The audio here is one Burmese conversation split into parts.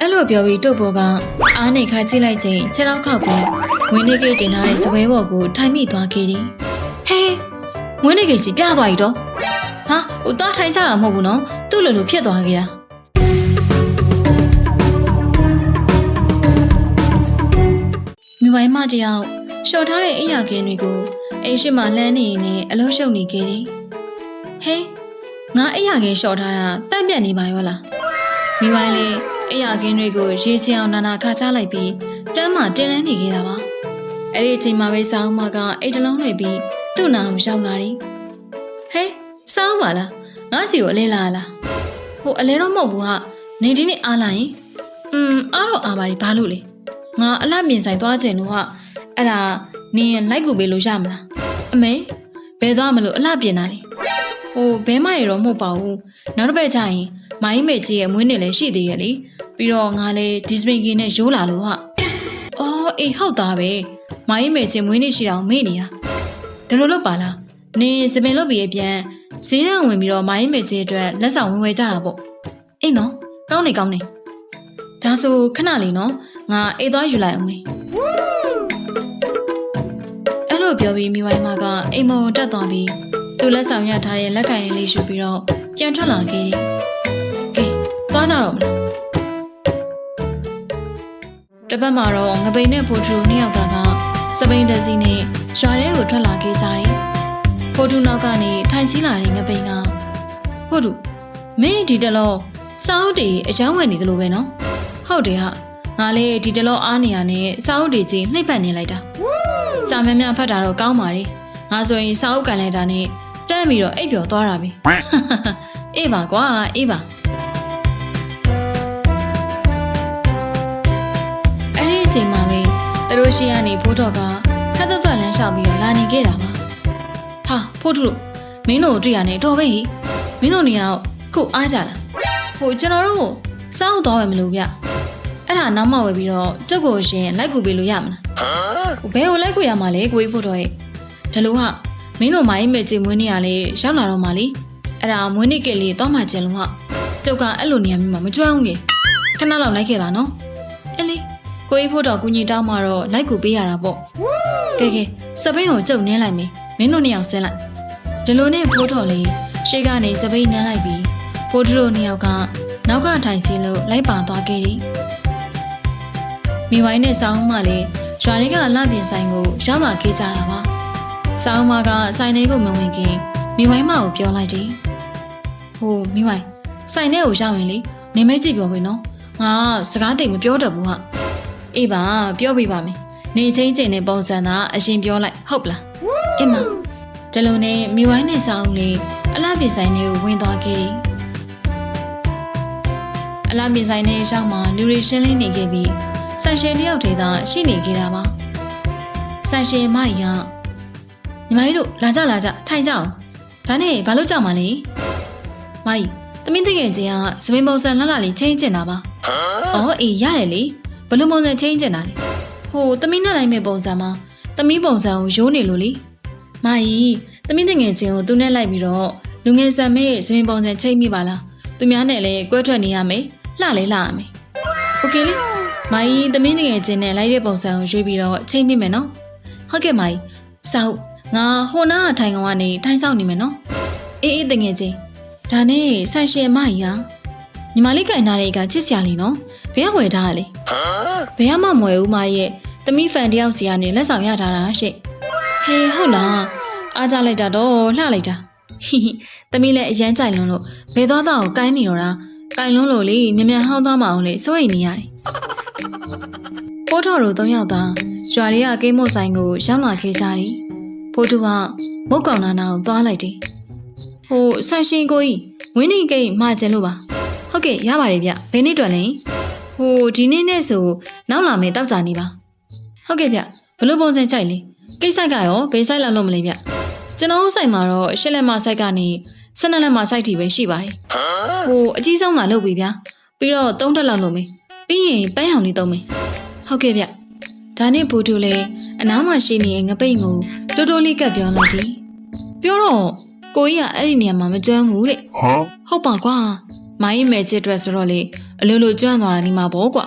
အဲ့လိုပြောပြီးတုတ်ပေါ်ကအားနေခါကြည့်လိုက်ချိန်ခြေထောက်ခောက်ပြီးဝင်းနေကိတ်တင်ထားတဲ့စပွဲပေါ်ကိုထိုင်မိသွားခဲ့တယ်ဟဲဝင်းနေကိတ်ကြီးပြသွားပြီတော့ဟာဟိုတားထိုင်ကြတာမဟုတ်ဘူးနော်သူ့လိုလိုဖြစ်သွားခဲ့တာမိဝိုင်းမတယောက်လျှော်ထားတဲ့အိယာကင်းတွေကိုအိမ်ရှိမှလှမ်းနေရင်လည်းအလုံးရှုံနေခဲ့တယ်ဟဲငါအိယာကင်းလျှော်ထားတာတန့်ပြတ်နေပါရောလားမိဝိုင်းလေး အိယာကင်းတွေကိုရေစီအောင်နာနာခါချလိုက်ပြီးတန်းမှတင်လန်းနေခဲ့တာပါအဲ့ဒီအချိန်မှာပဲစောင်းမကအိတ်တလုံးတွေပြီးသူ့နာကိုရောက်လာတယ်ဟဲစောင်းပါလားငါစီကိုအလဲလာလားဟိုအလဲတော့မဟုတ်ဘူးဟာနေဒီနေ့အားလာရင်อืมအားတော့အားပါဒီဘာလို့လဲငါအလှမြင်ဆိုင်သွားကျင်လို့ဟာအဲ့ဒါနင်လိုက်ကူပေးလို့ရမလားအမေဘယ်သွားမလို့အလှပြင်တာလဲ ဟိုဘဲမရတော့မဟုတ်ပါဘူးနောက်တစ်ပတ်ကျရင်မိုင်းမေကြီးရဲ့မွေးနေ့လည်းရှိသေးရဲ့လေပြီးတော့ငါလည်းဒီစပင်ကင်းနဲ့ရိုးလာလို့ဟာအော်အေးဟုတ်သားပဲမိုင်းမေကြီးမွေးနေ့ရှိတာကိုမေ့နေတာဒါလိုလုပ်ပါလားနင်စပင်လုပ်ပြီးအပြန်ဈေးတန်းဝင်ပြီးတော့မိုင်းမေကြီးအတွက်လက်ဆောင်ဝင်ဝယ်ကြတာပေါ့အေးနော်ကောင်းနေကောင်းနေဒါဆိုခဏလေးနော်ငါအေးသွားယူလိုက်အောင်မေအဲ့လိုပြောပြီးမိဝိုင်းမကအိမ်မော်တက်သွားပြီး သူလက်ဆောင်ရထားတဲ့လက်ခံရည်လေးယူပြီးတော့ပြန်ထွက်လာခဲ့တယ်ကဲသွားကြတော့မလားတပတ်မှာတော့ငပိန်နဲ့ဖိုထူနှစ်ယောက်သားကစပိန်တစီနဲ့ရွာထဲကိုထွက်လာခဲ့ကြတယ်ဖိုထူနောက်ကနေထိုင်စီးလာတဲ့ငပိန်ကဖိုထူမင်းဒီတလောစာအုပ်တွေအယောင်းဝယ်နေတယ်လို့ပဲနော်ဟုတ်တယ်ဟာငါလည်းဒီတလောအားနေရနဲ့စာအုပ်တွေကြီးနှိပ်ပတ်နေလိုက်တာစာမများဖတ်တာတော့ကောင်းပါလေငါဆိုရင်စာအုပ်ကန်လိုက်တာနဲ့ တန်းပြီးတော့အိပ်ပျော်သွားတာပဲအေးပါကွာအေးပါအဲ့ဒီအချိန်မှာပဲသူတို့ရှိကနေဖိုးတော်ကခက်သက်သက်လမ်းလျှောက်ပြီးတော့လာနေခဲ့တာပါဟာဖိုးတို့မင်းတို့ကိုတွေ့ရနေတော်ပဲဟိမင်းတို့နေရာခုအားကြလားဟိုကျွန်တော်တို့စောင့်သွားရမလို့ဗျအဲ့ဒါနောက်မှဝယ်ပြီးတော့ကျုပ်ကိုရှင်လိုက်ကူပေးလို့ရမလားဟိုဘယ်ကိုလိုက်ကူရမှာလဲကိုကြီးဖိုးတော်ရဲ့ဒါလို့ဟာ မင်းတို့မိုင်းမေချင်မွေးနေရလေရောက်လာတော့မှလေအဲ့ဒါမွေးနေ့ကလေးတော့မှကျင်လို့ဟာကျုပ်ကအဲ့လိုနေရာမျိုးမှာမကြွအောင်လေခဏလောက်လိုက်ခဲ့ပါနော်အဲ့လေကိုကြီးဖို့တော့ကုညီတောင်းမှတော့လိုက်ကူပေးရတာပေါ့ကဲကဲစပိန်ကိုကြုံနှင်းလိုက်မယ်မင်းတို့နှစ်ယောက်ဆင်းလိုက်ဒီလိုနဲ့ဖိုးတော်လေးရှေ့ကနေစပိန်နှမ်းလိုက်ပြီးဖိုးတို့နှစ်ယောက်ကနောက်ကထိုင်စီလို့လိုက်ပါသွားခဲ့တယ်မိဝိုင်းနဲ့ဆောင်းမလေးရွာလေးကအလှပြင်ဆိုင်ကိုရောက်လာခဲ့ကြတာပါ ဆောင်းမကဆိုင်လေးကိုမဝင်ခင်မိဝိုင်းမကိုပြောလိုက်တယ်ဟိုမိဝိုင်းဆိုင်ထဲကိုရောက်ရင်လေနေမဲကြည့်ပြောပြီနော်ငါစကားတိတ်မပြောတတ်ဘူးဟာအေးပါပြောပြပါမယ်နေချင်းချင်းနဲ့ပုံစံသာအရင်ပြောလိုက်ဟုတ်ပလားအင်းမဒီလိုနဲ့မိဝိုင်းနဲ့ဆောင်းလေးအလားပြေဆိုင်လေးကိုဝင်သွားခဲ့တယ်အလားပြေဆိုင်နဲ့ရောက်မှလူတွေရှင်းလင်းနေခဲ့ပြီးဆိုင်ရှင်တယောက်တည်းသာရှိနေခဲ့တာပါဆိုင်ရှင်မကြီးက ညီမကြီးတို့လာကြလာကြထိုင်ကြအောင်ဒါနဲ့ဘာလို့ကြောက်မှလဲမကြီးသမင်းတကယ်ချင်းကစပင်းပုံစံလှလှလေးချင်းချင်တာပါအော်အေးရတယ်လေ ဘယ်လိုပုံစံချင်းကျင်တာလဲဟိုသမီးနဲ့လိုက်မဲ့ပုံစံမှာသမီးပုံစံကိုရိုးနေလို့လေမာကြီးသမီးတငယ်ချင်းကိုသူနဲ့လိုက်ပြီးတော့လူငယ်ဆန်မဲ့ဇမင်ပုံစံချိန်မိပါလားသူများနဲ့လည်းကွဲထွက်နေရမယ်လှလေလှရမယ်โอเคလေမာကြီးသမီးတငယ်ချင်းနဲ့လိုက်တဲ့ပုံစံကိုရွေးပြီးတော့ချိန်မိမယ်နော်ဟုတ်ကဲ့မာကြီးစောက် ငါဟိုနားထိုင်ကောင်ကနေထိုင်ဆောင်နေမယ်နော်အေးအေးတငယ်ချင်းဒါနဲ့ဆန်ရှင်မကြီးဟာညီမလေးကင်နာတွေကချစ်စရာလीနော်ဘယ်ကဝယ်ထားလဲဘယ်ကမှမဝယ်ဦးမရဲ့တမိဖန်တယောက်စီကနေလက်ဆောင်ရထားတာရှေ့ဟေးဟုတ်လားအားကြလိုက်တာတော့လှလိုက်တာဟိဟိတမိလည်းအရန်ကြိုင်လွန်းလို့ဘယ်သွားတော့ကိုင်းနေတော့တာကိုင်လွန်းလို့လေမြန်မြန်ဟောင်းသွားမအောင်လေစိုးရိမ်နေရတယ်ပိုးထော်တို့၃ယောက်သားကျွာလေးကကိမုတ်ဆိုင်ကိုရောက်လာခဲ့ကြတယ် ဖိုးတူကမုတ်ကောင်နာနာကိုသွားလိုက်တယ်ဟိုဆိုင်ရှင်ကိုကြီးဝင်းနေကိတ်မှာကျင်လို့ပါဟုတ်ကဲ့ရပါတယ်ဗျဘယ်နေ့တွက်လဲဟိုဒီနေ့နဲ့ဆိုနောက်လာမယ်တောက်ကြနေပါဟုတ်ကဲ့ဗျဘလို့ပုံစံကြိုက်လဲကိစ္စကရောဘယ်ဆိုင်လာလို့မလဲဗျကျွန်တော်ဆိုင်မှာတော့ရှစ်လက်မဆိုင်ကနေဆယ်နှစ်လက်မဆိုင်တီပဲရှိပါတယ်ဟိုအကြီးဆုံးလာလုပ်ပြီဗျာပြီးတော့သုံးထက်လောက်လုပ်မယ်ပြီးရင်ပန်းရောင်လေးသုံးမယ်ဟုတ်ကဲ့ဗျ ဒါနဲ့ဘူတူလည်းအနားမှာရှိနေတဲ့ငပိတ်ကိုတိုးတိုးလေးကပ်ပြောလိုက်တယ်ပြောတော့ကိုကြီးကအဲ့ဒီနေရာမှာမကျွမ်းဘူးတဲ့ Huh? ဟုတ်ပါကွာမိုင်းမဲချစ်အတွက်ဆိုတော့လေအလိုလိုကျွမ်းသွားတာနေမှာပေါ့ကွာ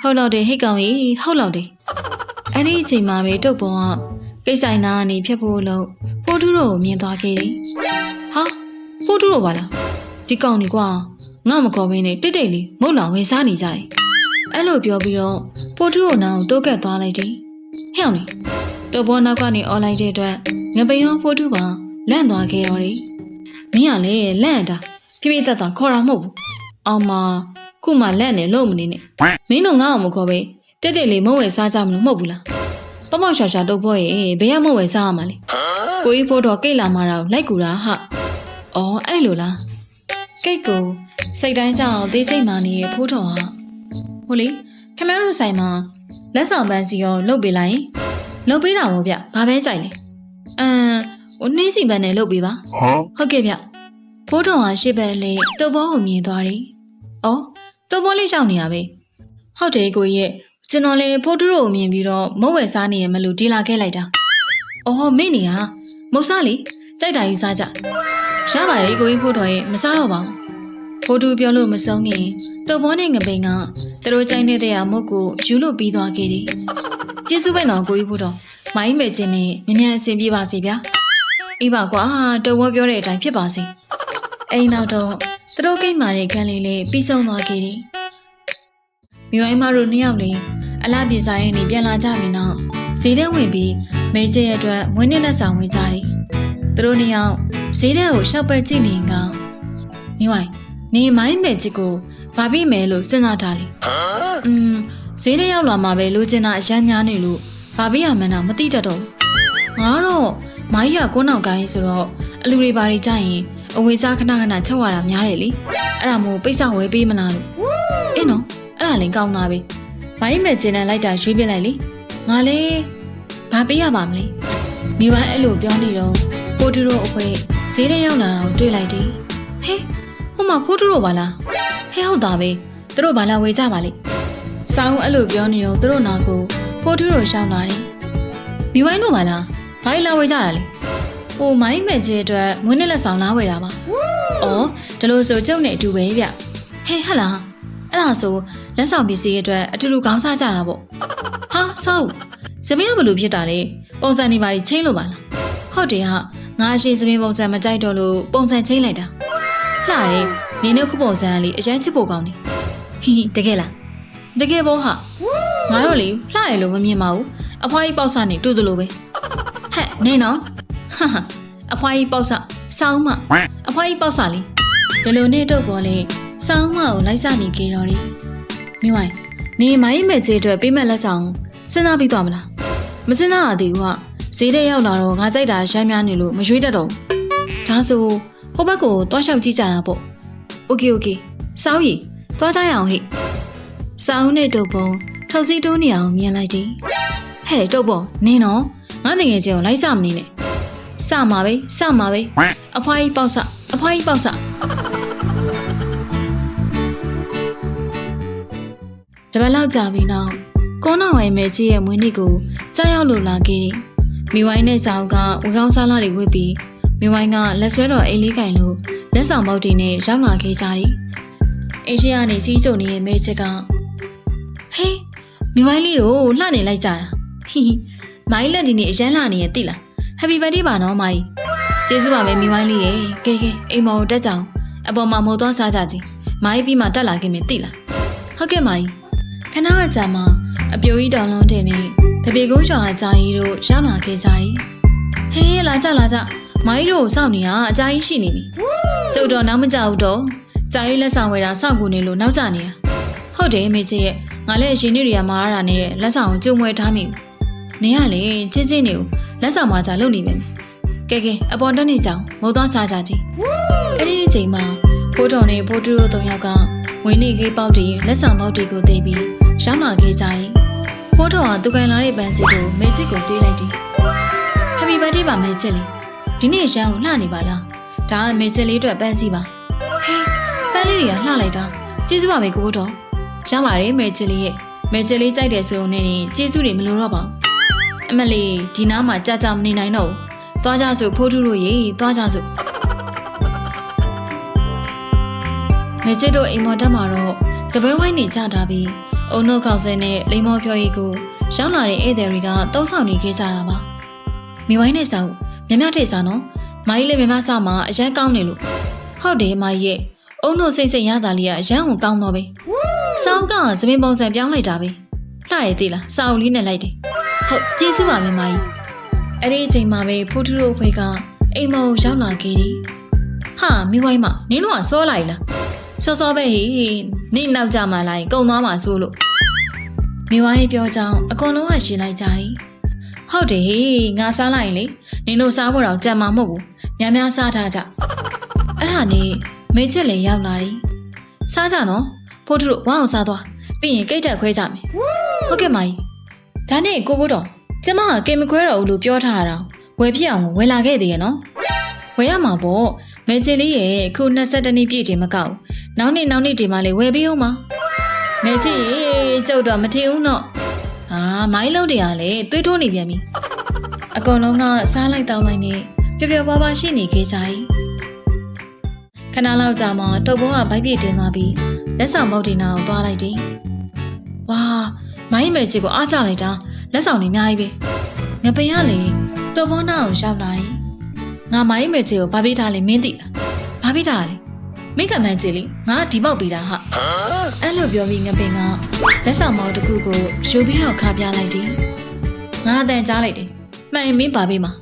ဟုတ်တော့တယ်ဟိတ်ကောင်ကြီးဟုတ်တော့တယ်အဲ့ဒီအချိန်မှာပဲတုတ်ပုံကကိတ်ဆိုင်နာကနေဖြတ်ဖို့လို့ဖိုးထူးတို့ကိုမြင်သွားခဲ့တယ်ဟာဖိုးထူးတို့ပါလားဒီကောင်ကြီးကွာငါမကော်ဘင်းနဲ့တိတ်တိတ်လေးမုတ်လောင်ဝင်စားနေကြတယ် အဲ့လိုပြောပြီးတော့ဖိုးထူးတို့နောင်တိုးကတ်သွားလိုက်တယ်ဟဲ့အောင်လေတုတ်ပေါ်နောက်ကနေអော်လိုက်တဲ့အတွက်ငပယောဖိုးထူးပါလန့်သွားခဲ့တော့တယ်မင်းကလေလန့်တာပြပြတတ်တာခေါ်တာမဟုတ်ဘူးအောင်မခုမှလန့်နေလို့မနေနဲ့မင်းတို့ငါ့အောင်မခေါ်ပဲတက်တက်လေးမုံဝယ်စားကြမလို့မဟုတ်ဘူးလားပေါ့ပေါ့ရှာရှာတုတ်ပေါ်ရဲ့ဘယ်ရမုံဝယ်စားရမှာလဲကိုကြီးဖိုးတော်ကိတ်လာမှာတော့လိုက်ကူတာဟာအော်အဲ့လိုလားကိတ်ကိုစိတ်တိုင်းကြောင်သေးစိတ်မာနေရဲ့ဖိုးတော်ဟာ ဟိုလေခမရတို့ဆိုင်မှာလက်ဆောင်ပန်းစီရောလုတ်ပေးလိုက်ရင်လုတ်ပေးတာမို့ဗျဘာပဲကြိုက်လဲအမ်ဟိုနှင်းစီပန်းနဲ့လုတ်ပေးပါ Huh? ဟုတ်ကဲ့ဗျဘိုးတော်ဟာရှေ့ဘက်လေးတုပ်ဘောကိုမြင်သွားတယ်။အော်တုပ်ဘောလေးရှောက်နေရပဲ။ဟုတ်တယ်ကိုကြီးရဲ့ကျွန်တော်လည်းဖိုးတူတို့ကိုမြင်ပြီးတော့မုတ်ဝဲစားနေရမလို့ဒီလာခဲ့လိုက်တာ။အော်မင်းနေဟာမုတ်စားလေကြိုက်တာယူစားကြ။ရပါတယ်ကိုကြီးဖိုးတော်ရဲ့မစားတော့ပါဘူး။ ဘိုးတူပြောလို့မဆုံးခင်တုတ်ဘောနဲ့ငပိန်ကသူတို့ကြိုက်နေတဲ့ရာမုတ်ကိုယူလို့ပြီးသွားခဲ့တယ်။ကျေးဇူးပဲနော်ကိုကြီးဘိုးတော်။မိုင်းမယ်ခြင်းနဲ့မမြန်အဆင်ပြေပါစေဗျာ။အေးပါကွာတုတ်ဘောပြောတဲ့အတိုင်းဖြစ်ပါစေ။အဲဒီနောက်တော့သူတို့ကိတ်မာတဲ့ကန်လေးလေးပြီးဆုံးသွားခဲ့တယ်။မြို့အိမ်မတို့နှစ်ယောက်လေးအလားပြေဆိုင်နေပြန်လာကြပြီနော်။ဈေးထဲဝင်ပြီးမေကျဲရဲ့အတွက်ဝင်းနဲ့လက်ဆောင်ဝင်ကြတယ်။သူတို့နှစ်ယောက်ဈေးထဲကိုရှောက်ပတ်ကြည့်နေကောင်။မိဝိုင် နေမိုင်းမဲချစ်ကိုဘာပြီးမဲလို့စဉ်းစားထားလေ Huh? อืมဈေးထဲရောက်လာမှပဲလိုချင်တာအရန်ညားနေလို့ဘာပြီးရမှန်းတော့မသိတတ်တော့ဘူးငါတော့မိုင်းရကိုနောက်ကိုင်းဆိုတော့အလူတွေဘာတွေကြရင်အဝေစားခဏခဏချုပ်ရတာများတယ်လေအဲ့ဒါမို့ပိတ်စဝဲပေးမလားလို့အင်းနော်အဲ့ဒါလည်းကောင်းသားပဲမိုင်းမဲ့ကျင်းနဲ့လိုက်တာရွေးပြလိုက်လေငါလည်းဘာပေးရပါမလဲမိဘအဲ့လိုပြောနေတော့ဖိုးတူတို့အခွေဈေးထဲရောက်လာတာကိုတွေ့လိုက်တယ်ဟဲ ဟိုမှာဖိုးတူတို့ပါလားဟဲဟုတ်တာပဲသူတို့ဘာလာဝေကြပါလိမ့်ဆောင်းအဲ့လိုပြောနေတော့သူတို့နာကိုဖိုးထူးတို့ရှောင်းလာတယ်။မိဝိုင်းတို့ပါလား။ဘာလာဝေးကြတာလဲ။ဟိုမိုင်းမဲ့ကြီးအတွက်မွေးနေ့လက်ဆောင်လာဝေးတာပါ။အော်ဒါလို့ဆိုကျုပ်နဲ့အတူပဲဗျ။ဟဲ့ဟတ်လား။အဲ့ဒါဆိုလက်ဆောင်ပစ္စည်းတွေအတွက်အတူတူခေါင်းစားကြတာပေါ့။ဟာဆောက်ဇမင်းကဘလို့ဖြစ်တာလဲ။ပုံစံနေပါလိချင်းလို့ပါလား။ဟုတ်တယ်ဟာငါရှိဇမင်းပုံစံမကြိုက်တော့လို့ပုံစံချင်းလိုက်တာ။ လှတယ်။နေနဲ့ခုပုံစံကလေအရန်ချစ်ဖို့ကောင်းတယ်။ဟီဟီတကယ်လား။တကယ်ပေါ့ဟာငါတို့လေလှရလို့မမြင်ပါဘူးအဖွားကြီးပေါက်စနေတူတယ်လို့ပဲဟဲ့နေနော်ဟာဟာအဖွားကြီးပေါက်စစောင်းမအဖွားကြီးပေါက်စလေဒီလိုနဲ့တော့ပေါ်လေစောင်းမကိုလိုက်စနေကြတော့လေမိမိုင်နေမိုင်းမဲ့ကြီးအတွက်ပေးမဲ့လက်ဆောင်စဉ်းစားပြီးသွားမလားမစဉ်းစားရသေးဘူးဟာဈေးထဲရောက်လာတော့ငါကြိုက်တာရမ်းများနေလို့မရွေးတတ်တော့ဘူးဒါဆို ဟိုဘက်ကိုတွားလျှောက်ကြည့်ကြတာပေါ့။ Okay okay စောင်းရီတွားကြရအောင်ဟိ။စောင်းနဲ့တုတ်ပုံထုတ်စီတိုးနေအောင်မြင်လိုက်တယ်။ဟဲ့တုတ်ပုံနင်းတော့ငါတငယ်ချင်းကိုလိုက်စမနေနဲ့။စမှာပဲစမှာပဲ။အဖွားကြီးပေါက်စအဖွားကြီးပေါက်စတပတ်လောက်ကြာပြီးနောက်ကိုနောင်ဝိုင်မဲကြီးရဲ့မွေးနေ့ကိုကြားရောက်လို့လာခဲ့မိဝိုင်းနဲ့ဆောင်ကဝေကောင်းစားလာတွေဝတ်ပြီး မိဝိုင်းကလက်ဆွဲတော်အိမ်လေးကင်လို့လက်ဆောင်ပေါက်တွေနဲ့ရောက်လာခဲ့ကြတယ်။အင်းရှိကနေစီးကြုံနေတဲ့မဲချက်ကဟေးမိမိုင်းလေးတို့လှနေလိုက်ကြတာဟီဟီမိုင်းလက်ဒီနေ့အရန်လှနေရဲ့တိလား Happy birthday ပါနော်မိုင်းကျေးဇူးပါပဲမိမိုင်းလေးရေကဲကဲအိမ်မော်ကိုတက်ကြအောင်အပေါ်မှာမိုးသွားစားကြကြီးမိုင်းပြီးမှတက်လာခင်မသိလားဟုတ်ကဲ့မိုင်းခဏအကြာမှာအပြိုကြီးတောင်လုံးတင်နေတပေကုန်းချောင်အကြာကြီးတို့ရောက်လာခဲ့ကြတယ်ဟေးလာကြလာကြ မိုင်းတို့ကိုစောင့်နေရအကြာကြီးရှိနေပြီကျုပ်တော့နောက်မကြဘူးတော့ကြာကြီးလက်ဆောင်ဝယ်တာစောင့်ကူနေလို့နောက်ကျနေရဟုတ်တယ်မေကြီးရဲ့ငါလည်းအရင်နေ့တွေကမာရတာနဲ့လက်ဆောင်ကိုကြုံမွဲထားမိဘူး။နင်ကလေချင်းချင်းနေကိုလက်ဆောင်မှာကြလုပ်နေပဲမယ်။ကဲကဲအပေါ်တက်နေကြအောင်မုတ်သွားစားကြကြည့်။အဲ့ဒီအချိန်မှာဖိုးတော်နဲ့ဖိုးတူတို့သုံးယောက်ကဝင်းနေကြီးပေါက်တီလက်ဆောင်ပေါက်တီကိုသိပြီးရောင်းလာခဲ့ကြတယ်။ဖိုးတော်ကသူကန်လာတဲ့ပန်းစီကိုမေချစ်ကိုပေးလိုက်တယ်။ Happy birthday ပါမေချစ်လေး။ ဒီနေ့ရန်ကိုလှနေပါလား။ဒါကမေချစ်လေးအတွက်ပန်းစီပါ။ဟေးပန်းလေးတွေကလှလိုက်တာကျေးဇူးပါပဲကိုဖိုးတော်။ရပါတယ်မဲချစ်လေးရဲ့မဲချစ်လေးကြိုက်တယ်ဆိုရင်လည်းကျေးဇူးတွေမလိုတော့ပါဘူးအမလေးဒီနားမှာကြာကြာမနေနိုင်တော့ဘူးသွားကြစို့ဖိုးထုတို့ရေသွားကြစို့မမေချစ်တို့အိမ်မော်တက်မှာတော့စပွဲဝိုင်းနေကြတာပြီးအုံနှုတ်ခေါက်ဆဲနဲ့လိမ္မော်ဖြော်ရည်ကိုရောက်လာတဲ့ဧည့်သည်တွေကတုံးဆောင်နေခဲ့ကြတာပါမိဝိုင်းနဲ့ဆောင် မြမထိတ်စားနော်မာကြီးလည်းမြမဆောင်မှာအရန်ကောင်းနေလို့ဟုတ်တယ်မာကြီးရဲ့အုံနှုတ်စိတ်စိတ်ရတာလေးကအရန်ကိုကောင်းတော့ပဲစောင်းကသမင်းပုံစံပြောင်းလိုက်တာပဲလှရည်သေးလားစာအုပ်လေးနဲ့လိုက်တယ်ဟုတ်ကျေးဇူးပါမမာကြီးအဲ့ဒီအချိန်မှာပဲဖူထူတို့အဖွဲကအိမ်မော်ကိုရောက်လာခဲ့တယ်ဟာမိဝိုင်းမနင်းတို့ကစောလိုက်လားစောစောပဲဟိနေနောက်ကြမှာလိုက်ကုံသွားမှာဆိုလို့မိဝိုင်းပြောကြောင်းအကုန်လုံးကရှင်းလိုက်ကြတယ် ဟုတ်တယ်ဟိငါစားလိုက်ရင်လေနင်တို့စားဖို့တော့ကြံမှာမဟုတ်ဘူးများများစားထားကြအဲ့ဒါနဲ့မေချစ်လည်းရောက်လာတယ်စားကြနော်ဖိုးတို့ဝမ်းအောင်စားသွားပြီးရင်ကိတ်တက်ခွဲကြမယ်ဟုတ်ကဲ့မကြီးဒါနဲ့ကိုဘိုးတော်ကျမကကေမခွဲတော့ဘူးလို့ပြောထားတာဝယ်ပြစ်အောင်ကိုဝယ်လာခဲ့သေးရဲ့နော်ဝယ်ရမှာပေါ့မေချစ်လေးရဲ့အခု22နှစ်ပြည့်တယ်မကောက်ဘူးနောက်နေ့နောက်နေ့ဒီမှာလေဝယ်ပြီးအောင်မမေချီကျုပ်တော့မထင်ဘူးနော်ဟာ မိုင်းလုံးတွေကလည်းသွေးထိုးနေပြန်ပြီအကုန်လုံးကစားလိုက်တောင်းလိုက်နေပျော်ပျော်ပါးပါးရှိနေခဲ့ကြ၏ခဏလောက်ကြာမှတုပ်ဘောကဗိုက်ပြည့်တင်သွားပြီးလက်ဆောင်ပေါက်တင်နာကိုသွားလိုက်တယ်ဝါမိုင်းမေချီကိုအားကြလိုက်တာလက်ဆောင်တွေအများကြီးပဲငပင်ကလေတုပ်ဘောနာကိုရောက်လာတယ်ငါမိုင်းမေချီကိုဘာပေးထားလဲမင်းသိလားဘာပေးထားလဲ မိကမန်ကြီးလေငါဒီပေါက်ပြီးတာဟာအဲ့လိုပြောပြီးငပင်ကလက်ဆောင်မောင်တစ်ခုကိုယူပြီးတော့ခါပြလိုက်တယ်ငါအတန်ကြားလိုက်တယ်မှန်ရင်မင်းပါပေးမှာ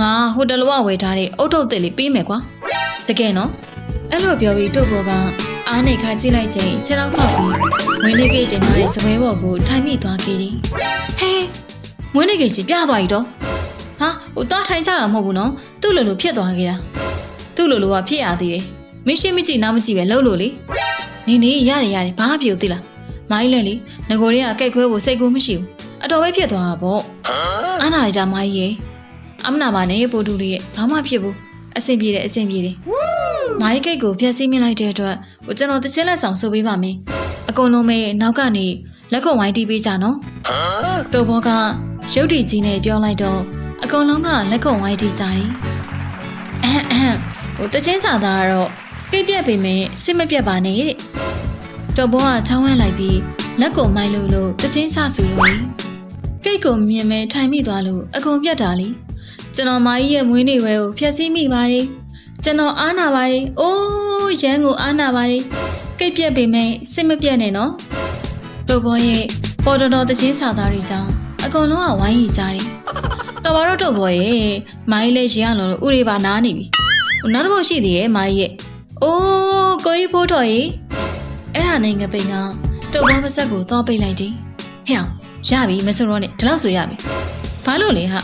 ငါဟိုတလောကဝယ်ထားတဲ့အုတ်ထုတ်တစ်လေးပေးမယ်ကွာတကယ်နော်အဲ့လိုပြောပြီးတို့ဘောကအားနေခါကြည့်လိုက်ချိန်ခြေထောက်ခောက်ပြီးဝင်းနေကေတင်ထားတဲ့စပွဲဘော်ကိုထိုင်မိသွားခဲ့တယ်ဟဲဝင်းနေကေကြီးပြသွားပြီတော့ဟာဟိုတော့ထိုင်ကြတာမဟုတ်ဘူးနော်သူ့လိုလိုဖြစ်သွားခဲ့တာသူ့လိုလိုကဖြစ်ရသေးတယ် မင်းရှိမကြည့်နားမကြည့်ပဲလှုပ်လို့လေနေနေရတယ်ရတယ်ဘာဖြစ်လို့သိလားမိုင်းလဲလေငကိုတွေကကြိတ်ခွဲဖို့စိတ်ကူးမရှိဘူးအတော်ပဲဖြစ်သွားတာပေါ့အားနာလိုက်ကြမိုင်းရေအမနာပါနဲ့ပို့တူလေးရဲ့ဘာမှဖြစ်ဘူးအဆင်ပြေတယ်အဆင်ပြေတယ်မိုင်းကိတ်ကိုဖျက်ဆီးမိလိုက်တဲ့အတွက်ဟိုကျွန်တော်တချင်းလက်ဆောင်ဆိုပေးပါမယ်အကုန်လုံးပဲနောက်ကနေလက်ကုံဝိုင်းတီးပေးကြနော်တိုးဘောကရုပ်တည်ကြီးနဲ့ပြောလိုက်တော့အကုန်လုံးကလက်ကုံဝိုင်းတီးကြတယ်အဟမ်အဟမ်ဟိုတချင်းစာသားကတော့ ကိတ်ပြက်ပေမဲ့စစ်မပြက်ပါနဲ့တဲ့တော်ဘောကချောင်းဝဲလိုက်ပြီးလက်ကိုမိုက်လို့လို့တချင်းဆဆူလို့လေကိတ်ကိုမြင်မဲထိုင်မိသွားလို့အကုန်ပြက်တာလေကျွန်တော်မကြီးရဲ့မွေးနေ့ဝဲကိုဖျက်ဆီးမိပါတယ်ကျွန်တော်အားနာပါတယ်အိုးရန်ကိုအားနာပါတယ်ကိတ်ပြက်ပေမဲ့စစ်မပြက်နဲ့နော်တော်ဘောရဲ့ပေါ်တော်တော်တချင်းစာသားတွေကြောင့်အကုန်လုံးကဝိုင်းရီကြတယ်တော်ဘာတော့တော်ဘောရဲ့မိုင်းလေးရေရလုံးလို့ဥရိပါနားနေပြီနောက်တစ်ပုတ်ရှိသေးရဲ့မိုင်းရဲ့။ အိုးကိုကြီးဖိုးတော်ကြီးအဲ့ဒါနဲ့ငပိန်ကတုတ်ဘောပါဆက်ကိုသွားပိတ်လိုက်တယ်။ဟဲ့အောင်ရပြီမစိုးတော့နဲ့ဒီလောက်ဆိုရပြီ။ဘာလို့လဲဟာ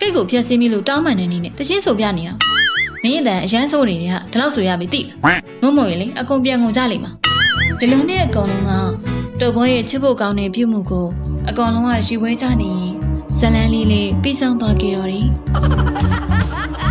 ကိတ်ကိုဖျက်ဆီးမိလို့တောင်းမှန်နေနေနဲ့တချင်းဆိုပြနေအောင်။မင်းရဲ့တန်အရန်ဆိုးနေတယ်ဟာဒီလောက်ဆိုရပြီသိလား။မုံမုံရင်လေအကုန်ပြန်ကုန်ကြလိမ့်မှာ။ဒီလုံးနဲ့အကုန်လုံးကတုတ်ဘောရဲ့ချစ်ဖို့ကောင်းတဲ့ပြုမှုကိုအကောင်လုံးကရှိဝဲကြနေရင်ဇလန်းလေးလေးပြီးဆုံးသွားကြတော့တယ်။